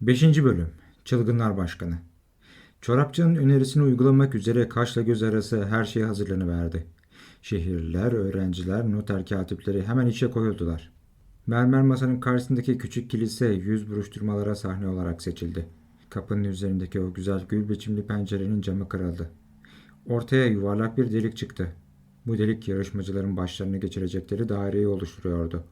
5. Bölüm Çılgınlar Başkanı Çorapçının önerisini uygulamak üzere kaşla göz arası her şey hazırlanıverdi. Şehirliler, öğrenciler, noter katipleri hemen işe koyuldular. Mermer masanın karşısındaki küçük kilise yüz buruşturmalara sahne olarak seçildi. Kapının üzerindeki o güzel gül biçimli pencerenin camı kırıldı. Ortaya yuvarlak bir delik çıktı. Bu delik yarışmacıların başlarını geçirecekleri daireyi oluşturuyordu.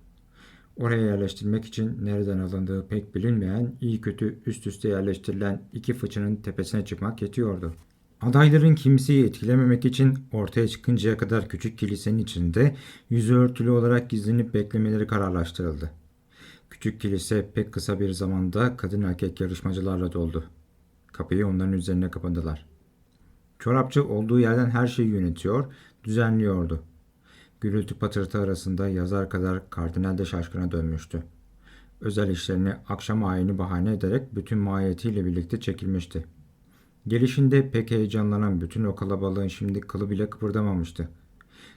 Oraya yerleştirmek için nereden alındığı pek bilinmeyen iyi kötü üst üste yerleştirilen iki fıçının tepesine çıkmak yetiyordu. Adayların kimseyi etkilememek için ortaya çıkıncaya kadar küçük kilisenin içinde yüzü örtülü olarak gizlenip beklemeleri kararlaştırıldı. Küçük kilise pek kısa bir zamanda kadın erkek yarışmacılarla doldu. Kapıyı onların üzerine kapadılar. Çorapçı olduğu yerden her şeyi yönetiyor, düzenliyordu. Gürültü patırtı arasında yazar kadar kardinal de şaşkına dönmüştü. Özel işlerini akşam ayini bahane ederek bütün mahiyetiyle birlikte çekilmişti. Gelişinde pek heyecanlanan bütün o kalabalığın şimdi kılı bile kıpırdamamıştı.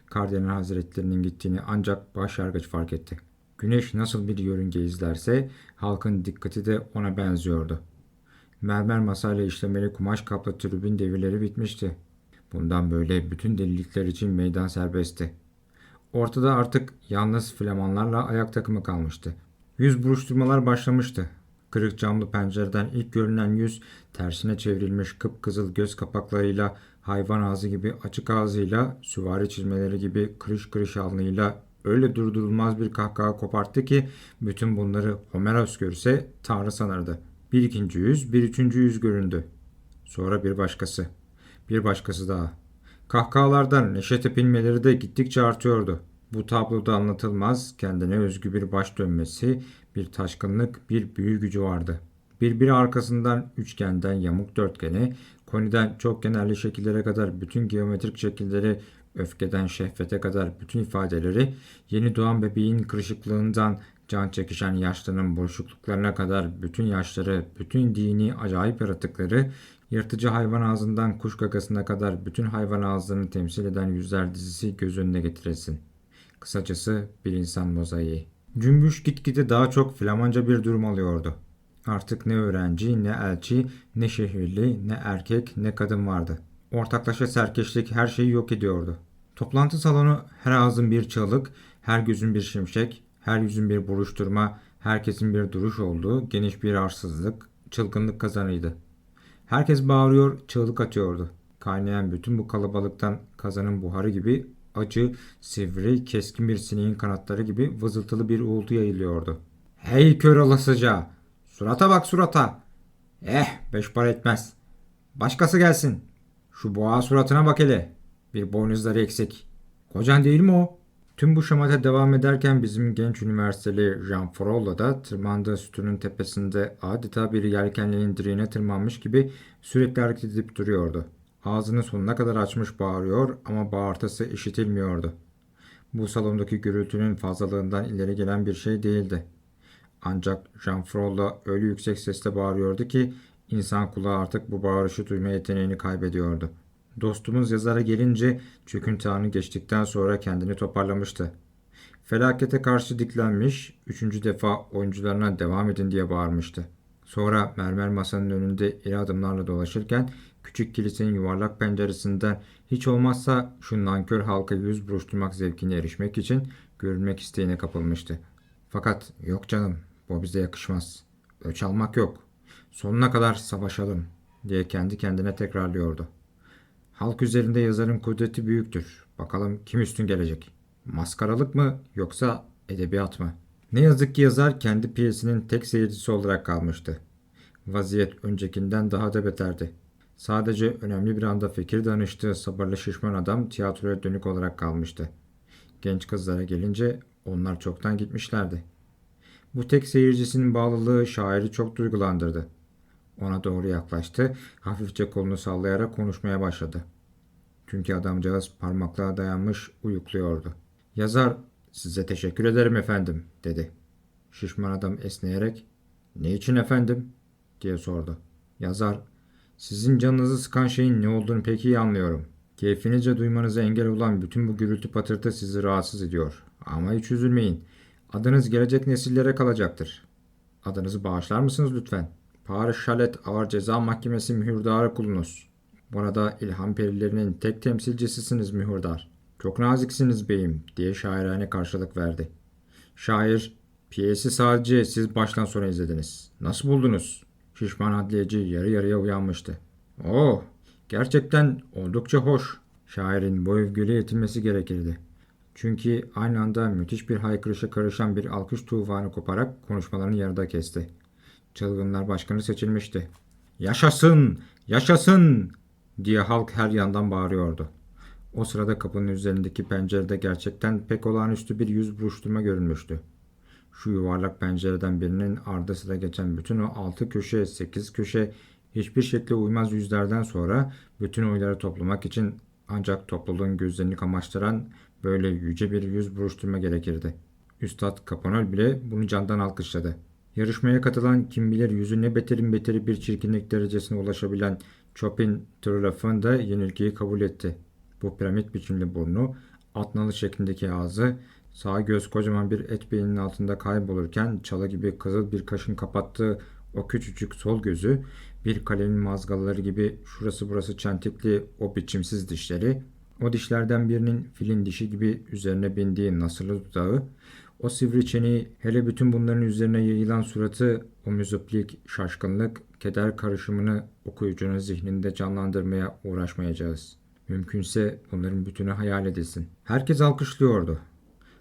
Kardinal hazretlerinin gittiğini ancak başyargıç fark etti. Güneş nasıl bir yörünge izlerse halkın dikkati de ona benziyordu. Mermer masayla işlemeli kumaş kaplı tribün devirleri bitmişti. Bundan böyle bütün delilikler için meydan serbestti. Ortada artık yalnız flamanlarla ayak takımı kalmıştı. Yüz buruşturmalar başlamıştı. Kırık camlı pencereden ilk görünen yüz tersine çevrilmiş kıpkızıl göz kapaklarıyla hayvan ağzı gibi açık ağzıyla süvari çizmeleri gibi kırış kırış alnıyla öyle durdurulmaz bir kahkaha koparttı ki bütün bunları Homeros görse Tanrı sanırdı. Bir ikinci yüz, bir üçüncü yüz göründü. Sonra bir başkası. Bir başkası daha. Kahkahalardan neşe tepinmeleri de gittikçe artıyordu. Bu tabloda anlatılmaz, kendine özgü bir baş dönmesi, bir taşkınlık, bir büyü gücü vardı. Birbiri arkasından üçgenden yamuk dörtgene, koniden çok genelli şekillere kadar bütün geometrik şekilleri, öfkeden şehvete kadar bütün ifadeleri, yeni doğan bebeğin kırışıklığından can çekişen yaşlının buruşukluklarına kadar bütün yaşları, bütün dini acayip yaratıkları, yırtıcı hayvan ağzından kuş gagasına kadar bütün hayvan ağızlarını temsil eden yüzler dizisi göz önüne getirilsin. Kısacası bir insan mozaiği. Cümbüş gitgide daha çok Flamanca bir durum alıyordu. Artık ne öğrenci, ne elçi, ne şehirli, ne erkek, ne kadın vardı. Ortaklaşa serkeşlik her şeyi yok ediyordu. Toplantı salonu her ağzın bir çığlık, her gözün bir şimşek, her yüzün bir buruşturma, herkesin bir duruş olduğu geniş bir arsızlık, çılgınlık kazanıydı. Herkes bağırıyor, çığlık atıyordu. Kaynayan bütün bu kalabalıktan kazanın buharı gibi acı, sivri, keskin bir sineğin kanatları gibi vızıltılı bir uğultu yayılıyordu. Hey kör olasıca! Surata bak surata! Eh beş para etmez. Başkası gelsin. Şu boğa suratına bak hele. Bir boynuzları eksik. Kocan değil mi o? Tüm bu şamata devam ederken bizim genç üniversiteli Jean Frolla da tırmandığı sütunun tepesinde adeta bir yelkenlerin direğine tırmanmış gibi sürekli hareket edip duruyordu. Ağzını sonuna kadar açmış bağırıyor ama bağırtısı işitilmiyordu. Bu salondaki gürültünün fazlalığından ileri gelen bir şey değildi. Ancak Jean Frolla öyle yüksek sesle bağırıyordu ki insan kulağı artık bu bağırışı duyma yeteneğini kaybediyordu. Dostumuz yazara gelince çöküntü anı geçtikten sonra kendini toparlamıştı. Felakete karşı diklenmiş, üçüncü defa oyuncularına devam edin diye bağırmıştı. Sonra mermer masanın önünde iri adımlarla dolaşırken küçük kilisenin yuvarlak penceresinden hiç olmazsa şu nankör halka yüz buruşturmak zevkine erişmek için görülmek isteğine kapılmıştı. Fakat yok canım bu bize yakışmaz. Öç almak yok. Sonuna kadar savaşalım diye kendi kendine tekrarlıyordu. Halk üzerinde yazarın kudreti büyüktür. Bakalım kim üstün gelecek? Maskaralık mı yoksa edebiyat mı? Ne yazık ki yazar kendi piyesinin tek seyircisi olarak kalmıştı. Vaziyet öncekinden daha da beterdi. Sadece önemli bir anda fikir danıştığı sabırlı şişman adam tiyatroya dönük olarak kalmıştı. Genç kızlara gelince onlar çoktan gitmişlerdi. Bu tek seyircisinin bağlılığı şairi çok duygulandırdı. Ona doğru yaklaştı, hafifçe kolunu sallayarak konuşmaya başladı. Çünkü adamcağız parmaklığa dayanmış uyukluyordu. Yazar, size teşekkür ederim efendim, dedi. Şişman adam esneyerek, ne için efendim, diye sordu. Yazar, sizin canınızı sıkan şeyin ne olduğunu pek iyi anlıyorum. Keyfinize duymanıza engel olan bütün bu gürültü patırtı sizi rahatsız ediyor. Ama hiç üzülmeyin. Adınız gelecek nesillere kalacaktır. Adınızı bağışlar mısınız lütfen? Paris Şalet Ağır Ceza Mahkemesi mühürdarı kulunuz. Burada İlham Perilerinin tek temsilcisisiniz mühürdar. Çok naziksiniz beyim diye şairane karşılık verdi. Şair, piyesi sadece siz baştan sona izlediniz. Nasıl buldunuz? Şişman adliyeci yarı yarıya uyanmıştı. Oh, gerçekten oldukça hoş. Şairin bu övgüyle yetinmesi gerekirdi. Çünkü aynı anda müthiş bir haykırışa karışan bir alkış tufanı koparak konuşmalarını yarıda kesti. Çılgınlar başkanı seçilmişti. Yaşasın! Yaşasın! diye halk her yandan bağırıyordu. O sırada kapının üzerindeki pencerede gerçekten pek olağanüstü bir yüz buruşturma görünmüştü. Şu yuvarlak pencereden birinin ardı sıra geçen bütün o altı köşe, sekiz köşe, hiçbir şekle uymaz yüzlerden sonra bütün oyları toplamak için ancak topluluğun gözlerini kamaştıran böyle yüce bir yüz buruşturma gerekirdi. Üstad Kapanol bile bunu candan alkışladı. Yarışmaya katılan kim bilir yüzü ne beterin beteri bir çirkinlik derecesine ulaşabilen Chopin Trulaf'ın da yenilgiyi kabul etti. Bu piramit biçimli burnu, atnalı şeklindeki ağzı, sağ göz kocaman bir et beyninin altında kaybolurken çalı gibi kızıl bir kaşın kapattığı o küçücük sol gözü, bir kalemin mazgalları gibi şurası burası çentikli o biçimsiz dişleri, o dişlerden birinin filin dişi gibi üzerine bindiği nasırlı dudağı, o sivri çeneyi, hele bütün bunların üzerine yayılan suratı, o müzoplik, şaşkınlık, keder karışımını okuyucunun zihninde canlandırmaya uğraşmayacağız. Mümkünse bunların bütünü hayal edilsin. Herkes alkışlıyordu.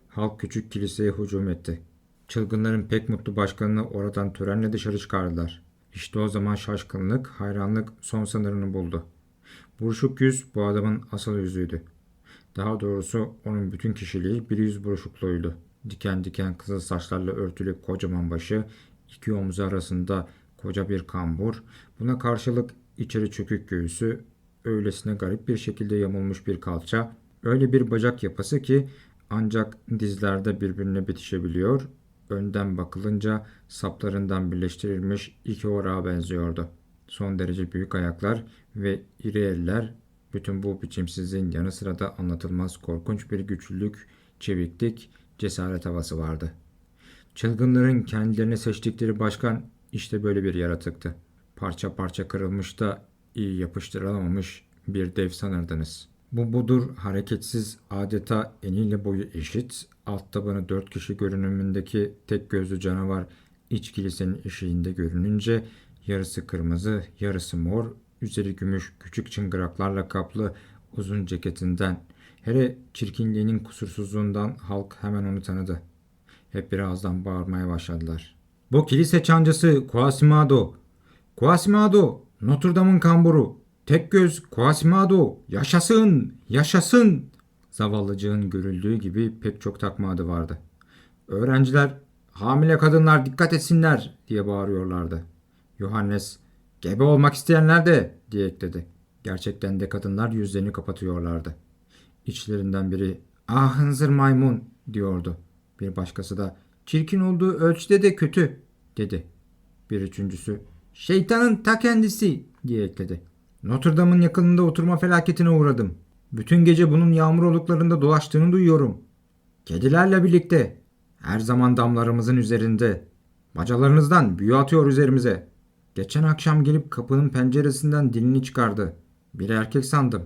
Halk küçük kiliseye hücum etti. Çılgınların pek mutlu başkanını oradan törenle dışarı çıkardılar. İşte o zaman şaşkınlık, hayranlık son sınırını buldu. Buruşuk yüz bu adamın asıl yüzüydü. Daha doğrusu onun bütün kişiliği bir yüz buruşukluğuydu. Diken diken kızıl saçlarla örtülü kocaman başı, iki omuzu arasında koca bir kambur, buna karşılık içeri çökük göğsü, öylesine garip bir şekilde yamulmuş bir kalça, öyle bir bacak yapısı ki ancak dizlerde birbirine bitişebiliyor, önden bakılınca saplarından birleştirilmiş iki orağa benziyordu. Son derece büyük ayaklar ve iri eller bütün bu biçimsizliğin yanı sıra da anlatılmaz korkunç bir güçlülük, çeviklik, cesaret havası vardı. Çılgınların kendilerine seçtikleri başkan işte böyle bir yaratıktı. Parça parça kırılmış da iyi yapıştırılamamış bir dev sanırdınız. Bu budur hareketsiz adeta eniyle boyu eşit, alt tabanı dört kişi görünümündeki tek gözlü canavar iç kilisenin eşiğinde görününce yarısı kırmızı, yarısı mor, üzeri gümüş küçük çıngıraklarla kaplı uzun ceketinden, hele çirkinliğinin kusursuzluğundan halk hemen onu tanıdı. Hep birazdan bağırmaya başladılar. Bu kilise çancısı Quasimodo. Quasimodo, Notre Dame'ın kamburu. Tek göz Quasimodo. Yaşasın, yaşasın. Zavallıcığın görüldüğü gibi pek çok takma adı vardı. Öğrenciler, hamile kadınlar dikkat etsinler diye bağırıyorlardı. Yohannes, gebe olmak isteyenler de diye ekledi. Gerçekten de kadınlar yüzlerini kapatıyorlardı. İçlerinden biri, ah hınzır maymun diyordu. Bir başkası da, çirkin olduğu ölçüde de kötü dedi. Bir üçüncüsü, şeytanın ta kendisi diye ekledi. Notre Dame'ın yakınında oturma felaketine uğradım. Bütün gece bunun yağmur oluklarında dolaştığını duyuyorum. Kedilerle birlikte. Her zaman damlarımızın üzerinde. Bacalarınızdan büyü atıyor üzerimize. Geçen akşam gelip kapının penceresinden dilini çıkardı. Bir erkek sandım.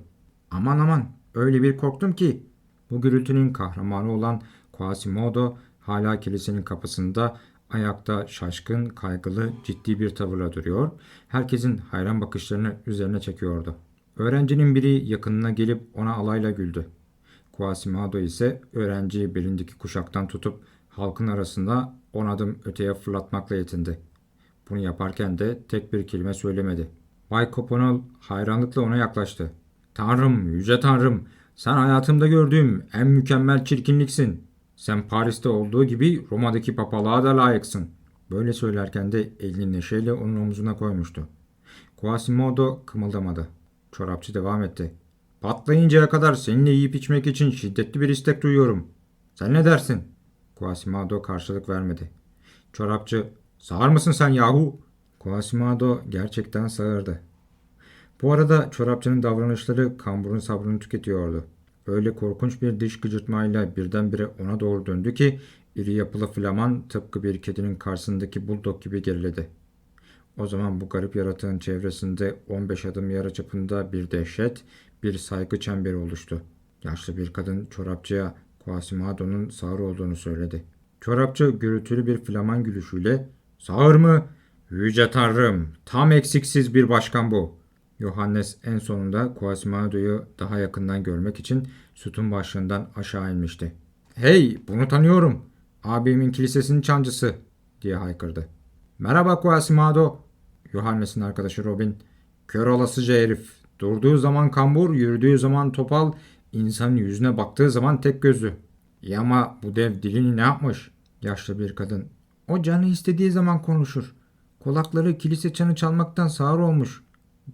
Aman aman öyle bir korktum ki. Bu gürültünün kahramanı olan Quasimodo hala kilisenin kapısında ayakta şaşkın, kaygılı, ciddi bir tavırla duruyor. Herkesin hayran bakışlarını üzerine çekiyordu. Öğrencinin biri yakınına gelip ona alayla güldü. Quasimodo ise öğrenciyi belindeki kuşaktan tutup halkın arasında on adım öteye fırlatmakla yetindi. Bunu yaparken de tek bir kelime söylemedi. Bay Coponol hayranlıkla ona yaklaştı. Tanrım, yüce tanrım, sen hayatımda gördüğüm en mükemmel çirkinliksin. Sen Paris'te olduğu gibi Roma'daki papalığa da layıksın. Böyle söylerken de elini neşeyle onun omzuna koymuştu. Quasimodo kımıldamadı. Çorapçı devam etti. Patlayıncaya kadar seninle yiyip içmek için şiddetli bir istek duyuyorum. Sen ne dersin? Quasimodo karşılık vermedi. Çorapçı, sağır mısın sen yahu? Quasimodo gerçekten sağırdı. Bu arada çorapçının davranışları kamburun sabrını tüketiyordu. Öyle korkunç bir diş gıcırtmayla birdenbire ona doğru döndü ki iri yapılı flaman tıpkı bir kedinin karşısındaki buldog gibi geriledi. O zaman bu garip yaratığın çevresinde 15 adım yarıçapında bir dehşet, bir saygı çemberi oluştu. Yaşlı bir kadın çorapçıya Quasimodo'nun sağır olduğunu söyledi. Çorapçı gürültülü bir flaman gülüşüyle ''Sağır mı? Yüce Tanrım, tam eksiksiz bir başkan bu.'' Yohannes en sonunda Quasimodo'yu daha yakından görmek için sütun başlığından aşağı inmişti. ''Hey, bunu tanıyorum. Abimin kilisesinin çancısı.'' diye haykırdı. ''Merhaba Quasimodo.'' Yohannes'in arkadaşı Robin. ''Kör olasıca herif. Durduğu zaman kambur, yürüdüğü zaman topal, insanın yüzüne baktığı zaman tek gözlü. İyi ama bu dev dilini ne yapmış? Yaşlı bir kadın. O canı istediği zaman konuşur. Kulakları kilise çanı çalmaktan sağır olmuş.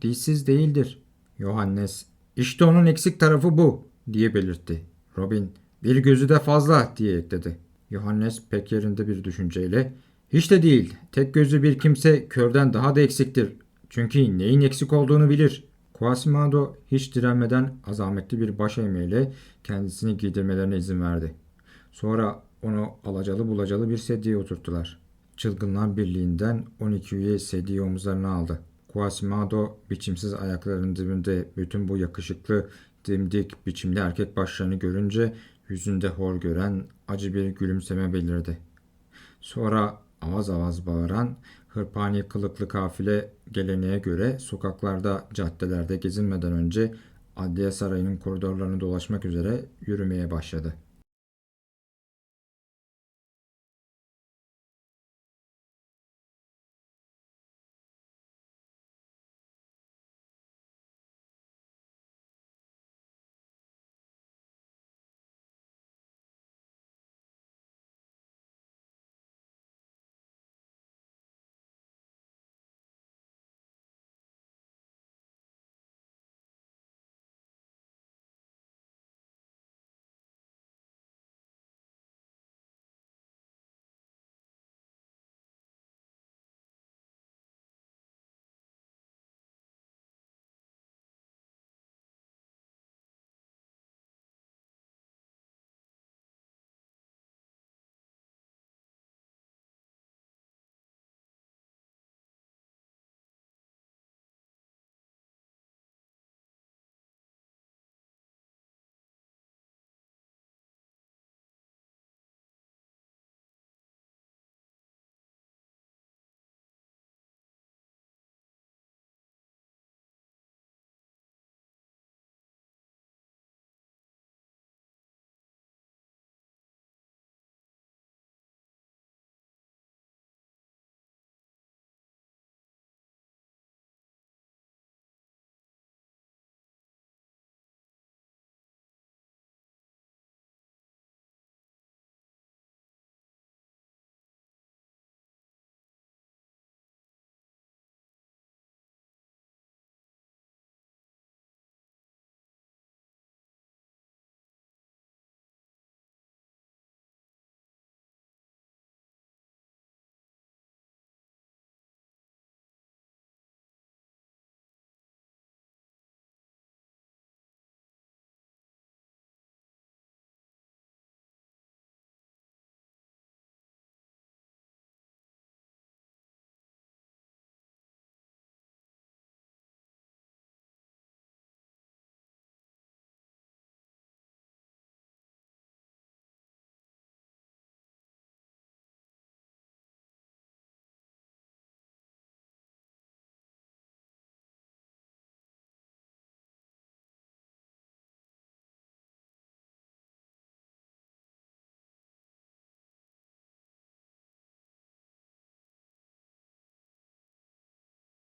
Dilsiz değildir. Yohannes. İşte onun eksik tarafı bu diye belirtti. Robin. Bir gözü de fazla diye ekledi. Yohannes pek yerinde bir düşünceyle hiç de değil. Tek gözlü bir kimse körden daha da eksiktir. Çünkü neyin eksik olduğunu bilir. Quasimodo hiç direnmeden azametli bir baş eğmeyle kendisini giydirmelerine izin verdi. Sonra onu alacalı bulacalı bir sedyeye oturttular. Çılgınlar Birliği'nden 12 üye sedyeyi omuzlarına aldı. Quasimodo biçimsiz ayaklarının dibinde bütün bu yakışıklı, dimdik, biçimli erkek başlarını görünce yüzünde hor gören acı bir gülümseme belirdi. Sonra avaz avaz bağıran hırpani kılıklı kafile geleneğe göre sokaklarda, caddelerde gezinmeden önce Adliye Sarayı'nın koridorlarını dolaşmak üzere yürümeye başladı.